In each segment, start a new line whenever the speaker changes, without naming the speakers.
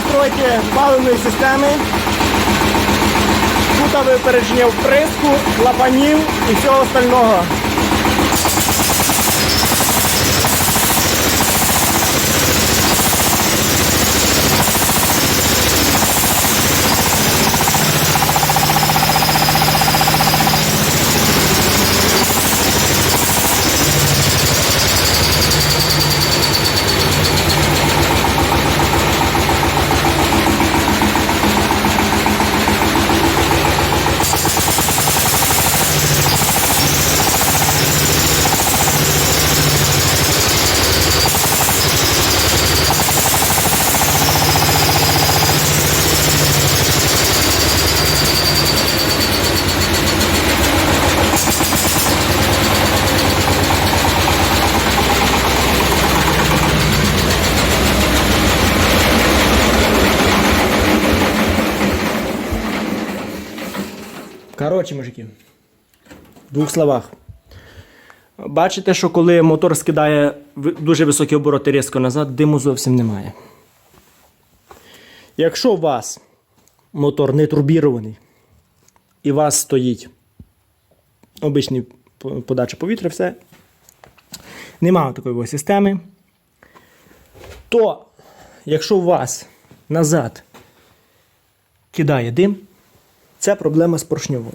Настройки паливної системи. Тут випередження вприску, клапанів і всього остального. Коротше, мужики, в двох словах. Бачите, що коли мотор скидає дуже високі обороти різко назад, диму зовсім немає. Якщо у вас мотор не турбірований і у вас стоїть обичний подача повітря, все, немає такої системи, то якщо у вас назад кидає дим, це проблема з поршньовою.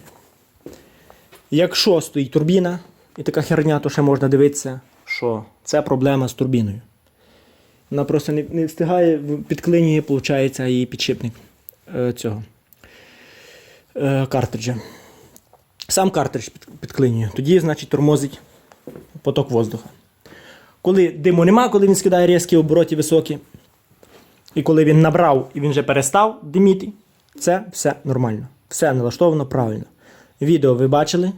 Якщо стоїть турбіна і така херня, то ще можна дивитися, що це проблема з турбіною. Вона просто не, не встигає, підклинює, виходить, її підшипник е, цього е, картриджа. Сам картридж під, підклинює, тоді, значить, тормозить поток воздуха. Коли диму нема, коли він скидає різкі обороти високі, і коли він набрав і він вже перестав диміти, це все нормально. Все налаштовано правильно. Відео ви бачили.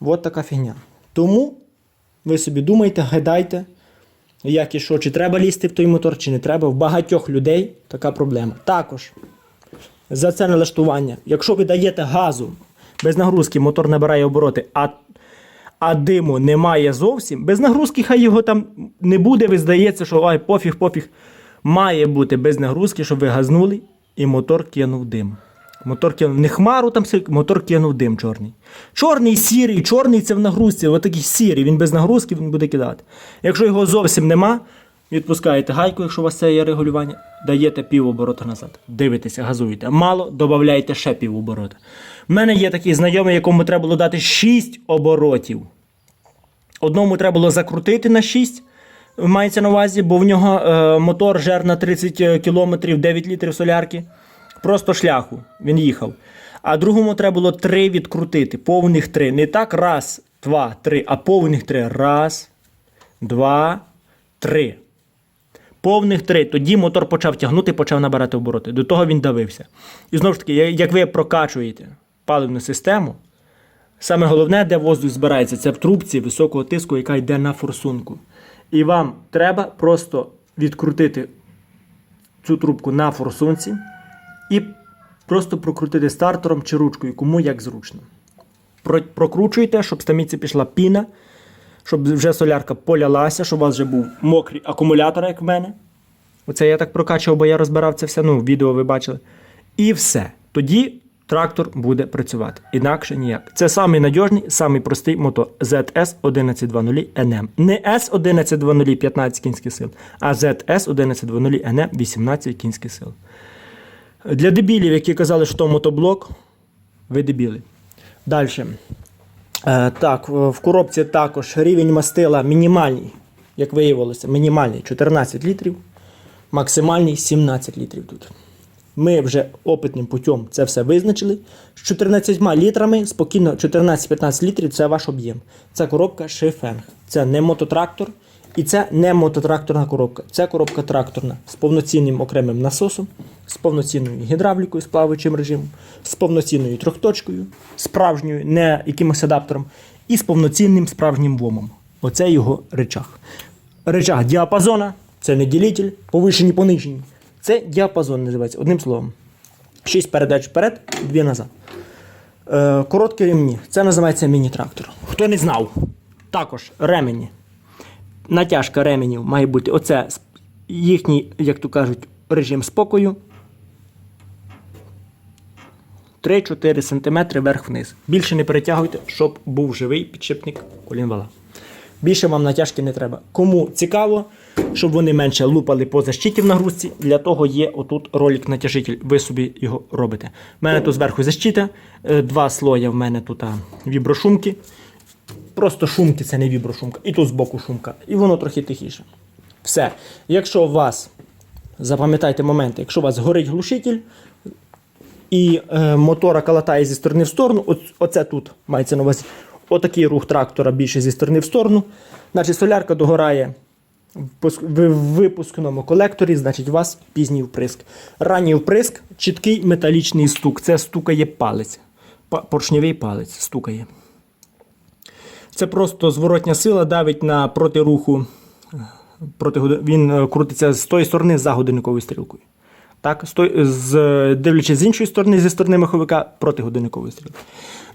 От така фігня. Тому ви собі думайте, гадайте, як і що, чи треба лізти в той мотор, чи не треба. В багатьох людей така проблема. Також за це налаштування. Якщо ви даєте газу без нагрузки, мотор набирає обороти, а, а диму немає зовсім, без нагрузки, хай його там не буде, ви здається, що ай, пофіг, пофіг. Має бути без нагрузки, щоб ви газнули, і мотор кинув дим. Мотор кинув не хмару, там мотор кинув дим чорний. Чорний, сірий, чорний це в нагрузці, отакий сірий, він без нагрузки він буде кидати. Якщо його зовсім нема, відпускаєте гайку, якщо у вас це є регулювання, даєте пів оборота назад. Дивитеся, газуєте. Мало, додаєте ще пів оборота. У мене є такий знайомий, якому треба було дати 6 оборотів. Одному треба було закрутити на 6, мається на увазі, бо в нього е, мотор жер на 30 км, 9 літрів солярки. Просто шляху. Він їхав. А другому треба було 3 відкрутити. Повних 3. Не так раз, два, три, а повних 3. Раз, два, три. Повних 3. Тоді мотор почав тягнути, почав набирати обороти. До того він давився. І знову ж таки, як ви прокачуєте паливну систему, Саме головне, де воздух збирається, це в трубці високого тиску, яка йде на форсунку. І вам треба просто відкрутити цю трубку на форсунці і просто прокрутити стартером чи ручкою, кому як зручно. Прокручуйте, щоб з таміці пішла піна, щоб вже солярка полялася, щоб у вас вже був мокрий акумулятор, як в мене. Оце я так прокачував, бо я розбирав це все. Ну, відео ви бачили. І все. Тоді трактор буде працювати. Інакше ніяк. Це самий надіжний, самий простий мотор ZS 1120 NM. Не S1120 15 кінських сил, а ZS 1120 NM 18 кінських сил. Для дебілів, які казали, що то мотоблок, ви дебіли. Далі. Е, так, в коробці також рівень мастила мінімальний, як виявилося, мінімальний 14 літрів, максимальний 17 літрів тут. Ми вже опитним путем це все визначили. З 14 літрами спокійно 14-15 літрів це ваш об'єм. Це коробка Шифенг. Це не мототрактор і це не мототракторна коробка. Це коробка тракторна з повноцінним окремим насосом, з повноцінною гідравлікою, з плаваючим режимом, з повноцінною трьохточкою, справжньою, не якимось адаптером, і з повноцінним справжнім вомом. Оце його речах. Речах діапазона, це не ділитель, повишені, понижені. Це діапазон називається, одним словом. 6 передач вперед, 2 назад. Е, короткі ремні. Це називається міні-трактор. Хто не знав, також ремені. Натяжка ременів має бути оце їхній, як то кажуть, режим спокою 3-4 см вверх-вниз. Більше не перетягуйте, щоб був живий підшипник колін вала. Більше вам натяжки не треба. Кому цікаво, щоб вони менше лупали по защиті в нагрузці, для того є отут ролик натяжитель. Ви собі його робите. У мене тут зверху защита, е, два слоя в мене тут віброшумки. Просто шумки, це не віброшумка. І тут збоку шумка. І воно трохи тихіше. Все. Якщо у вас, запам'ятайте момент, якщо у вас горить глушитель, і е, мотора калатає зі сторони в сторону. Оце тут мається на увазі. Отакий рух трактора більше зі сторони в сторону. Значить, солярка догорає в випускному колекторі, значить, у вас пізній вприск. Ранній вприск, чіткий металічний стук. Це стукає палець. Па- Поршневий палець стукає. Це просто зворотня сила давить на протируху. Проти, він е, крутиться з тої сторони за годинниковою стрілкою. Так, з, дивлячись з іншої сторони, зі сторони маховика проти годинникової стрілки.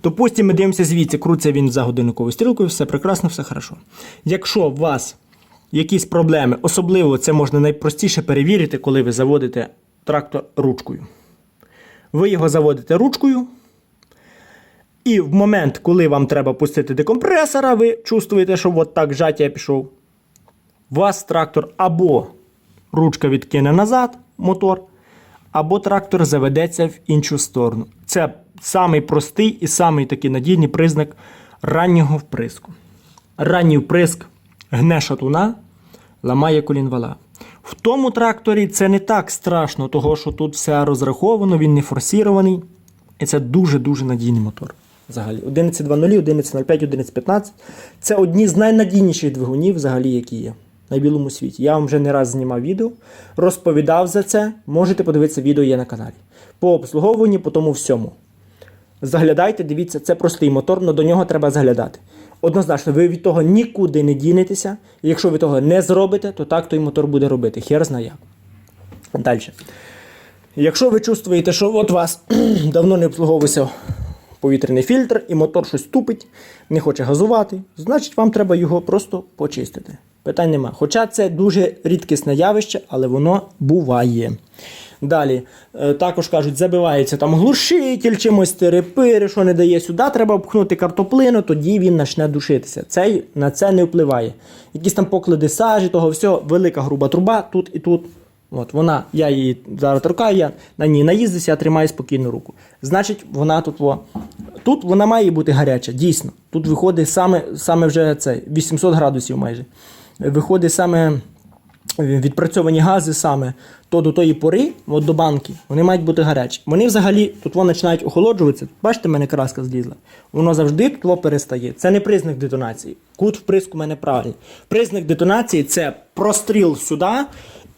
Допустимо, ми дивимося звідси, крутиться він за годинниковою стрілкою, все прекрасно, все хорошо. Якщо у вас якісь проблеми, особливо це можна найпростіше перевірити, коли ви заводите трактор ручкою. Ви його заводите ручкою, і в момент, коли вам треба пустити декомпресора, ви чувствуєте, що от так жаття пішов. Вас трактор або ручка відкине назад мотор, або трактор заведеться в іншу сторону. Це самий простий і самий такий надійний признак раннього вприску. Ранній вприск гне шатуна, ламає колінвала. В тому тракторі це не так страшно, того що тут все розраховано, він не форсірований. І це дуже-дуже надійний мотор. Взагалі. 11.2.0, 11.05, 11.15 це одні з найнадійніших двигунів, взагалі, які є на білому світі. Я вам вже не раз знімав відео, розповідав за це. Можете подивитися, відео є на каналі. По обслуговуванню, по тому всьому. Заглядайте, дивіться, це простий мотор, але до нього треба заглядати. Однозначно, ви від того нікуди не дінетеся. Якщо ви того не зробите, то так той мотор буде робити. Хер зна як. Далі. Якщо ви чувствуєте, що от вас давно не обслуговувався повітряний фільтр і мотор щось тупить, не хоче газувати, значить вам треба його просто почистити. Питань нема. Хоча це дуже рідкісне явище, але воно буває. Далі, е, також кажуть, забивається там глушитель, чимось терепири, що не дає сюди, треба обхнути картоплину, тоді він почне душитися. Цей на це не впливає. Якісь там поклади сажі, того всього, велика груба труба тут і тут. От вона, я її зараз торкаю, я на ній наїздився, я тримаю спокійну руку. Значить, вона тут во. Тут вона має бути гаряча, дійсно. Тут виходить саме, саме вже це 800 градусів майже. Виходить саме відпрацьовані гази саме то до тої пори, от до банки, вони мають бути гарячі. Вони взагалі тут вони починають охолоджуватися. Бачите, в мене краска злізла. Воно завжди тут перестає. Це не признак детонації. Кут вприску у мене правильний. Признак детонації це простріл сюди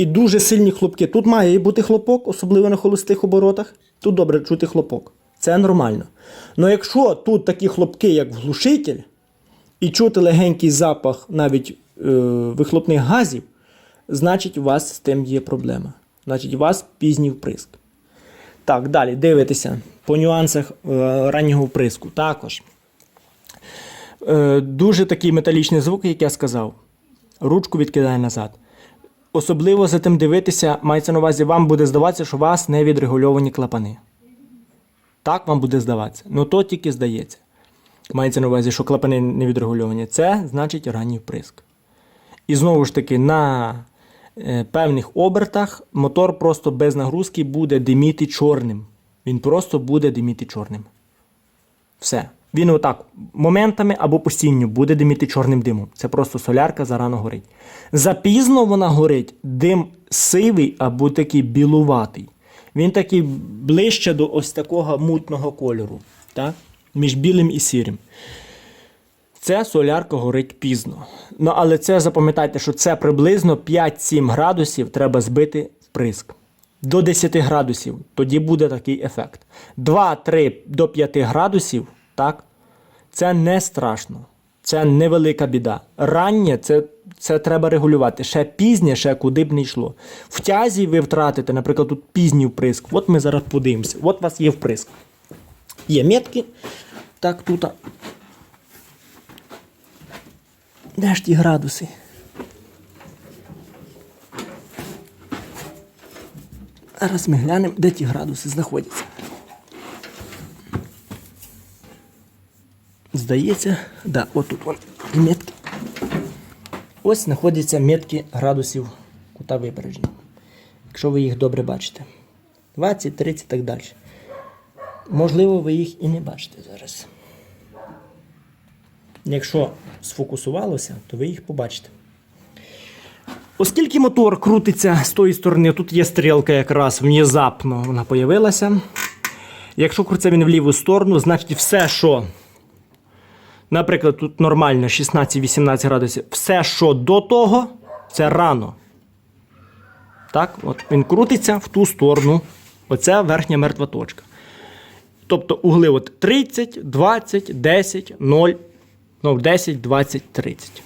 і дуже сильні хлопки. Тут має бути хлопок, особливо на холостих оборотах. Тут добре чути хлопок. Це нормально. Але якщо тут такі хлопки, як глушитель, і чути легенький запах навіть е, вихлопних газів, значить, у вас з тим є проблема. Значить, у вас пізній вприск. Так, далі дивитися по нюансах е, раннього вприску. Також е, дуже такий металічний звук, як я сказав. Ручку відкидає назад. Особливо за тим дивитися, мається на увазі, вам буде здаватися, що у вас не відрегульовані клапани. Так вам буде здаватися. Ну то тільки здається. Мається на увазі, що клапани не відрегульовані. Це значить ранній вприск. І знову ж таки, на е, певних обертах мотор просто без нагрузки буде диміти чорним. Він просто буде диміти чорним. Все. Він отак моментами або постійно буде диміти чорним димом. Це просто солярка зарано горить. Запізно вона горить дим сивий або такий білуватий. Він такий ближче до ось такого мутного кольору. Так? Між білим і сірим. Це солярка горить пізно. Ну, але це запам'ятайте, що це приблизно 5-7 градусів треба збити вприск. До 10 градусів. Тоді буде такий ефект. 2-3 до 5 градусів, так? Це не страшно. Це невелика біда. Раннє це, це треба регулювати. Ще пізнє, ще куди б не йшло. В тязі ви втратите, наприклад, тут пізній вприск. От ми зараз подивимося. От у вас є вприск. Є метки. Так, тут. Де ж ті градуси? Зараз ми глянемо, де ті градуси знаходяться. Здається, да, отут вон метки. Ось знаходяться метки градусів кута випередження. Якщо ви їх добре бачите. 20, 30 і так далі. Можливо, ви їх і не бачите зараз. Якщо сфокусувалося, то ви їх побачите. Оскільки мотор крутиться з тої сторони, тут є стрілка якраз внезапно вона появилася. Якщо крутиться він в ліву сторону, значить все, що, наприклад, тут нормально 16-18 градусів, все, що до того, це рано. Так, от він крутиться в ту сторону. Оце верхня мертва точка. Тобто угли от 30, 20, 10, 0, ну, 10, 20, 30.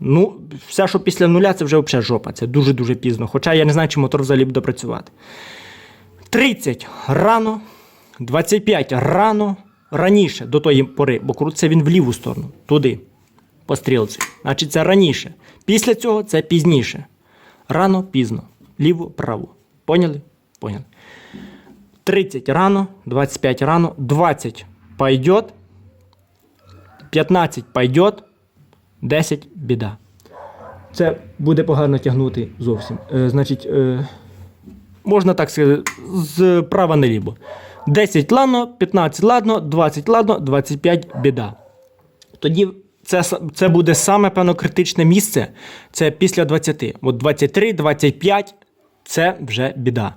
Ну, все, що після нуля, це вже взагалі жопа. Це дуже-дуже пізно. Хоча я не знаю, чи мотор взагалі буде працювати. 30 рано, 25 рано, раніше до тої пори, бо крутиться він в ліву сторону, туди, по стрілці. Значить, це раніше. Після цього це пізніше. Рано, пізно. Ліво, право. Поняли? Поняли. 30 рано, 25 рано, 20 пойдет, 15 пойдет, 10 біда. Це буде погано тягнути зовсім. Е, значить, е, можна так сказати, з права наліво. 10 ладно, 15 ладно, 20 ладно, 25 біда. Тоді це, це буде саме певно критичне місце. Це після 20. От 23, 25 це вже біда.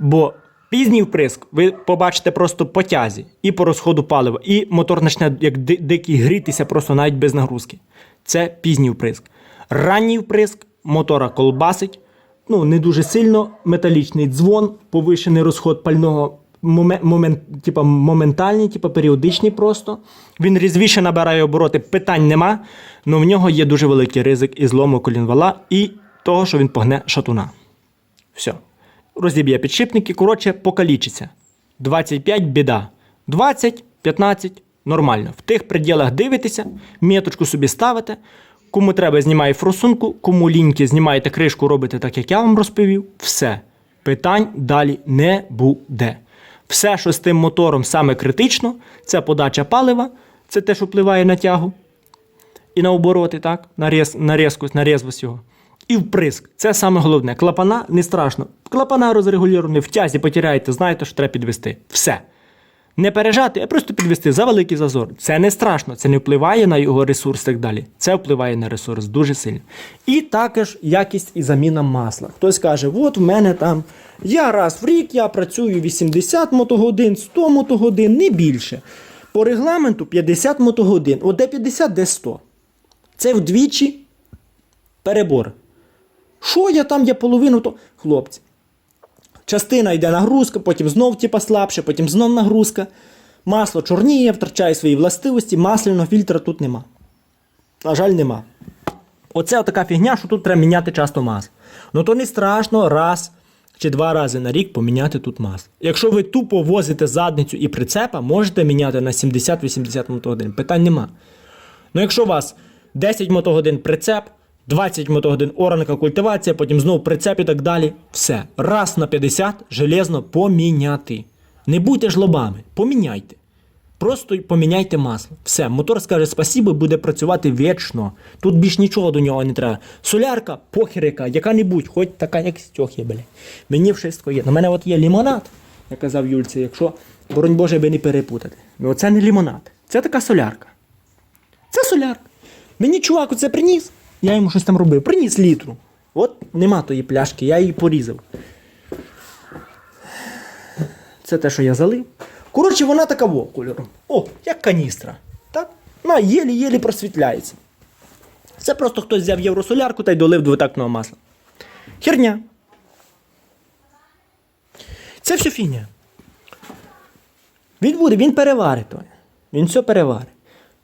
Бо пізній вприск ви побачите просто по тязі і по розходу палива, і мотор почне як дикий грітися просто навіть без нагрузки. Це пізній вприск. Ранній вприск мотора колбасить, ну не дуже сильно, металічний дзвон, повишений розход пального. Момен, момент, типа, моментальний, типа, періодичний просто. Він різвіше набирає обороти, питань нема, але в нього є дуже великий ризик і злому колінвала, і того, що він погне шатуна. Все. Розіб'є підшипники, коротше, покалічиться. 25 біда. 20, 15 нормально. В тих приділах дивитеся, меточку собі ставите. Кому треба, знімає форсунку, кому ліньки, знімаєте кришку, робите так, як я вам розповів. Все. Питань далі не буде. Все, що з тим мотором саме критично, це подача палива, це те, що впливає на тягу і на обороти, так? На, рез, на резкость, на резвость його. І вприск. Це саме головне. Клапана не страшно. Клапана розрегулювані, в тязі потеряєте, знаєте, що треба підвести. Все. Не пережати, а просто підвести за великий зазор. Це не страшно, це не впливає на його ресурс і так далі. Це впливає на ресурс дуже сильно. І також якість і заміна масла. Хтось каже, от в мене там, я раз в рік я працюю 80 мотогодин, 100 мотогодин, не більше. По регламенту 50 мотогодин. От де 50, де 100. Це вдвічі перебор. Що я там, я половину, то. Хлопці. Частина йде нагрузка, потім знов типа слабше, потім знов нагрузка. Масло чорніє, втрачає свої властивості, масляного фільтра тут нема. На жаль, нема. Оце така фігня, що тут треба міняти часто масло. Ну то не страшно раз чи два рази на рік поміняти тут масло. Якщо ви тупо возите задницю і прицепа, можете міняти на 70-80 мотогодин. Питань нема. Ну якщо у вас 10 мотогодин прицеп, 20 мотогодин оранка культивація, потім знову прицеп і так далі. Все. Раз на 50 железно поміняти. Не будьте жлобами, поміняйте. Просто поміняйте масло. Все, мотор скаже спасибо і буде працювати вічно. Тут більш нічого до нього не треба. Солярка, похер яка, яка-небудь, хоч така, як стьох є, бля. Мені все є. У мене от є лімонад, як казав Юльці, якщо, боронь Боже, би не перепутати. Ну це не лімонад, це така солярка. Це солярка. Мені чувак оце приніс, я йому щось там робив. Приніс літру. От нема тої пляшки, я її порізав. Це те, що я залив. Коротше, вона така во кольором. О, як каністра. Так? Вона єлі-єлі просвітляється. Це просто хтось взяв євросолярку та й долив двотактного масла. Херня. Це все фігня. Він буде, він переварить. Він все переварить.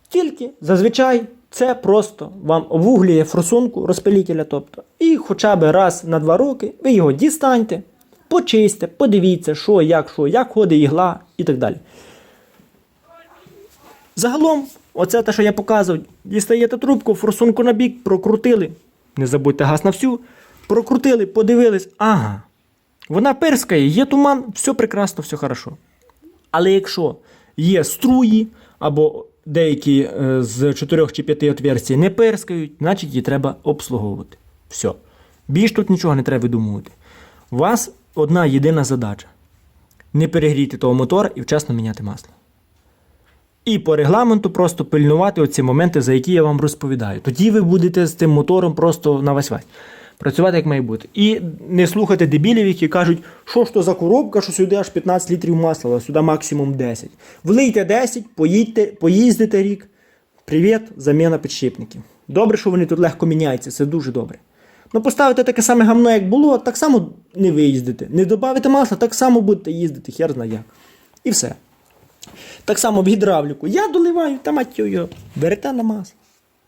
Тільки зазвичай це просто вам обвуглює форсунку розпилітеля, тобто, і хоча б раз на два роки ви його дістаньте, почистите, подивіться, що, як, що, як ходить ігла і так далі. Загалом, оце те, що я показував, дістаєте трубку, форсунку на бік, прокрутили. Не забудьте газ на всю. Прокрутили, подивились, ага. Вона перскає, є туман, все прекрасно, все хорошо. Але якщо є струї або деякі е, з 4 чи 5 отверстій не перскають, значить її треба обслуговувати. Все. Більш тут нічого не треба видумувати. У вас одна єдина задача: не перегріти того мотора і вчасно міняти масло. І по регламенту просто пильнувати оці моменти, за які я вам розповідаю. Тоді ви будете з тим мотором просто на вась-вась. Працювати як має бути. І не слухати дебілів, які кажуть, що ж то за коробка, що сюди аж 15 літрів масла, а сюди максимум 10. Влийте 10, поїдьте, поїздите рік. Привіт, заміна підшипників. Добре, що вони тут легко міняються, це дуже добре. Ну, поставите таке саме гамно, як було, так само не виїздите. Не додавите масла, так само будете їздити, хер зна як. І все. Так само в гідравліку. Я доливаю, та мать його, веретена масло.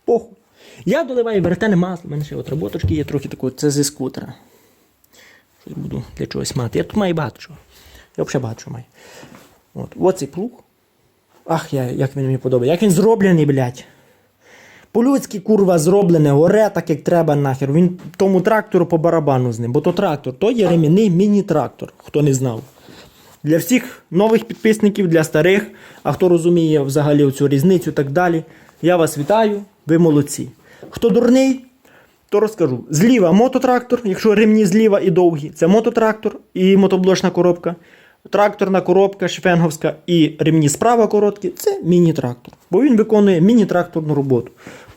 Похуй. Я доливаю веретене масло. У мене ще от роботочки є трохи такого, це зі скутера. Щось буду для чогось мати. Я тут маю багато чого. Я взагалі багато чого маю. От, оцей плуг. Ах, я, як він мені подобається. Як він зроблений, блядь. По-людськи, курва, зроблене, оре так, як треба нахер. Він тому трактору по барабану з ним. Бо то трактор, то є ремінний міні-трактор, хто не знав. Для всіх нових підписників, для старих, а хто розуміє взагалі цю різницю і так далі. Я вас вітаю, ви молодці. Хто дурний, то розкажу. Зліва мототрактор, якщо ремні зліва і довгі, це мототрактор і мотоблочна коробка. Тракторна коробка шфенговська і ремні справа короткі це міні-трактор. Бо він виконує міні-тракторну роботу.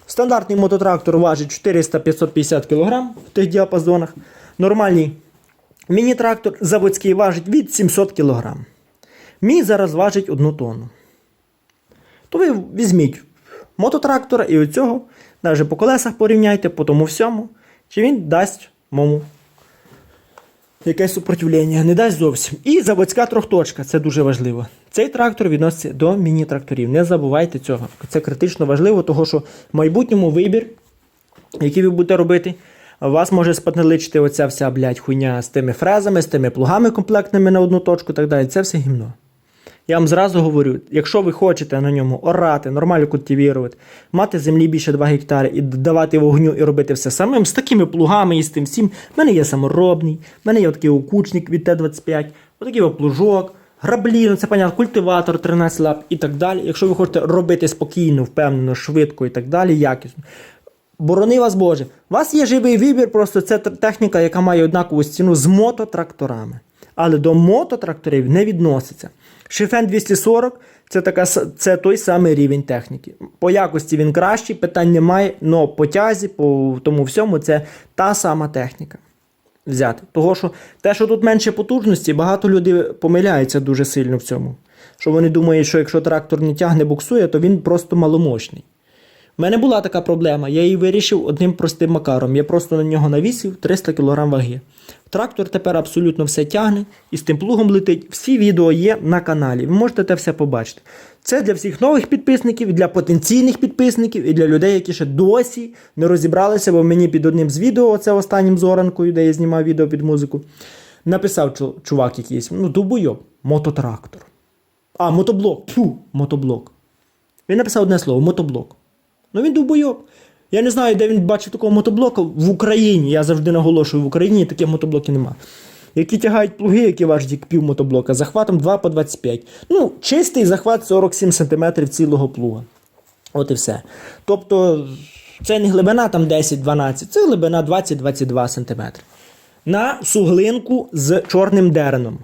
Стандартний мототрактор важить 400-550 кг в тих діапазонах. Нормальний міні-трактор заводський важить від 700 кг. Мій зараз важить 1 тонну. То ви візьміть мототрактора і оцього, навіть по колесах порівняйте, по тому всьому, чи він дасть мому якесь супротивлення, не дасть зовсім. І заводська трьохточка, це дуже важливо. Цей трактор відноситься до міні-тракторів. Не забувайте цього. Це критично важливо, тому що в майбутньому вибір, який ви будете робити, вас може спантеличити оця вся блядь, хуйня з тими фрезами, з тими плугами комплектними на одну точку і так далі. Це все гімно. Я вам зразу говорю, якщо ви хочете на ньому орати, нормально культивірувати, мати землі більше 2 гектари і давати вогню і робити все самим, з такими плугами і з тим всім, в мене є саморобний, в мене є такий окучник від Т-25, отакий плужок, граблі, ну це понятно, культиватор 13 лап і так далі. Якщо ви хочете робити спокійно, впевнено, швидко і так далі, якісно. Борони вас Боже. У вас є живий вибір, просто це техніка, яка має однакову ціну з мототракторами. Але до мототракторів не відноситься. Шифен 240 це, така, це той самий рівень техніки. По якості він кращий, питань немає, але по тязі, по тому всьому, це та сама техніка. Взяти. Того, що те, що тут менше потужності, багато людей помиляються дуже сильно в цьому. Що вони думають, що якщо трактор не тягне, буксує, то він просто маломощний. У мене була така проблема, я її вирішив одним простим макаром. Я просто на нього навісив 300 кг ваги. Трактор тепер абсолютно все тягне і з тим плугом летить. Всі відео є на каналі. Ви можете те все побачити. Це для всіх нових підписників, для потенційних підписників і для людей, які ще досі не розібралися, бо мені під одним з відео, оце останнім з оранкою, де я знімав відео під музику, написав чувак якийсь, ну, дубойоб, мототрактор. А, мотоблок. Фу, мотоблок. Він написав одне слово мотоблок. Ну він довбойоб. Я не знаю, де він бачив такого мотоблока в Україні. Я завжди наголошую, в Україні таких мотоблоків нема. Які тягають плуги, які важать як пів мотоблока, захватом 2 по 25. Ну, чистий захват 47 см цілого плуга. От і все. Тобто, це не глибина там 10-12, це глибина 20-22 см. На суглинку з чорним дереном.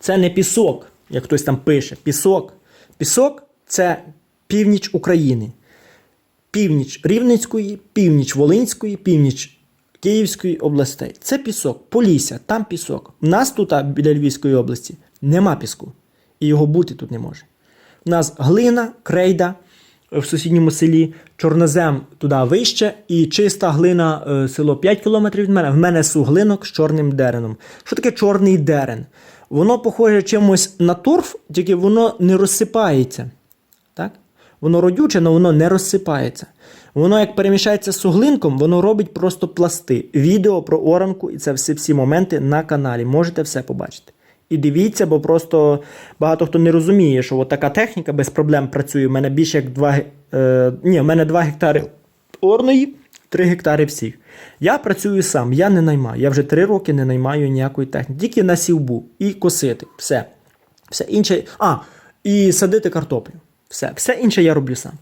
Це не пісок, як хтось там пише. Пісок. Пісок це північ України північ Рівненської, північ Волинської, північ Київської областей. Це пісок, Полісся, там пісок. У нас тут, біля Львівської області, нема піску. І його бути тут не може. У нас глина, крейда в сусідньому селі, чорнозем туди вище, і чиста глина е, село 5 кілометрів від мене. В мене суглинок з чорним дереном. Що таке чорний дерен? Воно похоже чимось на торф, тільки воно не розсипається. Так? Воно родюче, але воно не розсипається. Воно, як перемішається з суглинком, воно робить просто пласти. Відео про оранку і це всі, всі моменти на каналі. Можете все побачити. І дивіться, бо просто багато хто не розуміє, що от така техніка без проблем працює. У мене більше як 2, е, ні, у мене 2 гектари орної, 3 гектари всіх. Я працюю сам, я не наймаю. Я вже 3 роки не наймаю ніякої техніки. Тільки на сівбу і косити. Все. Все інше. А, і садити картоплю. Все. Все інше я роблю сам.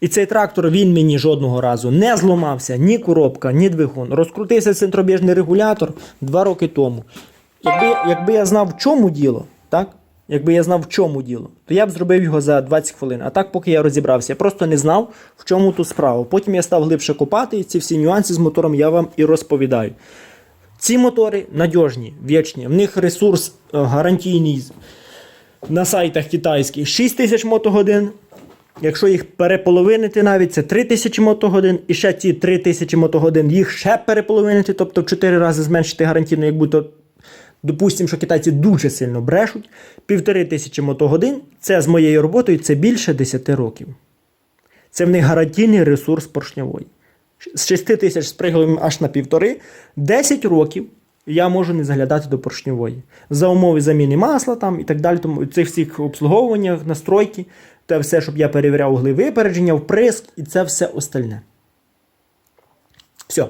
І цей трактор він мені жодного разу не зламався, ні коробка, ні двигун. Розкрутився центробіжний регулятор два роки тому. Якби, якби я знав, в чому діло, так? Якби я знав, в чому діло, то я б зробив його за 20 хвилин. А так, поки я розібрався, я просто не знав, в чому тут справа. Потім я став глибше копати, і ці всі нюанси з мотором я вам і розповідаю. Ці мотори надіжні, вічні. В них ресурс е, гарантійний на сайтах китайських 6 тисяч мотогодин. Якщо їх переполовинити навіть, це 3 тисячі мотогодин, і ще ці 3 тисячі мотогодин їх ще переполовинити, тобто в 4 рази зменшити гарантійно, як будто, допустимо, що китайці дуже сильно брешуть. Півтори тисячі мотогодин це з моєю роботою це більше 10 років. Це в них гарантійний ресурс поршньової. З 6 тисяч спригли аж на півтори, 10 років я можу не заглядати до поршньової. За умови заміни масла там і так далі, тому цих всіх обслуговуваннях, настройки, те все, щоб я перевіряв угли випередження, вприск і це все остальне. Все.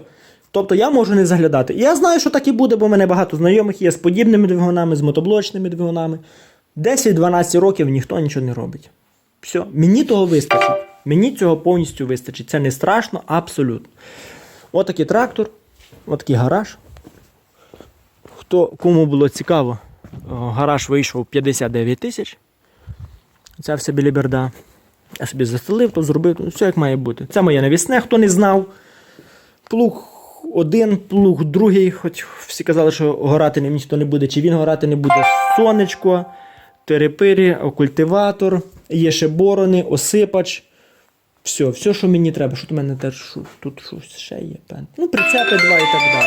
Тобто я можу не заглядати. І я знаю, що так і буде, бо в мене багато знайомих є з подібними двигунами, з мотоблочними двигунами. 10-12 років ніхто нічого не робить. Все, мені того вистачить. Мені цього повністю вистачить. Це не страшно, абсолютно. Отакий трактор, отакий гараж. Хто, кому було цікаво, гараж вийшов 59 тисяч. Це все біліберда. Я собі застелив, то зробив, все як має бути. Це моє навісне, хто не знав. Плуг один, плуг другий, хоч всі казали, що горати ніхто не буде, чи він горати не буде. Сонечко, терепирі, окультиватор, є ще борони, осипач. Все, все, що мені треба. Що тут у мене теж тут щось ще є. Ну, прицепи два і так далі.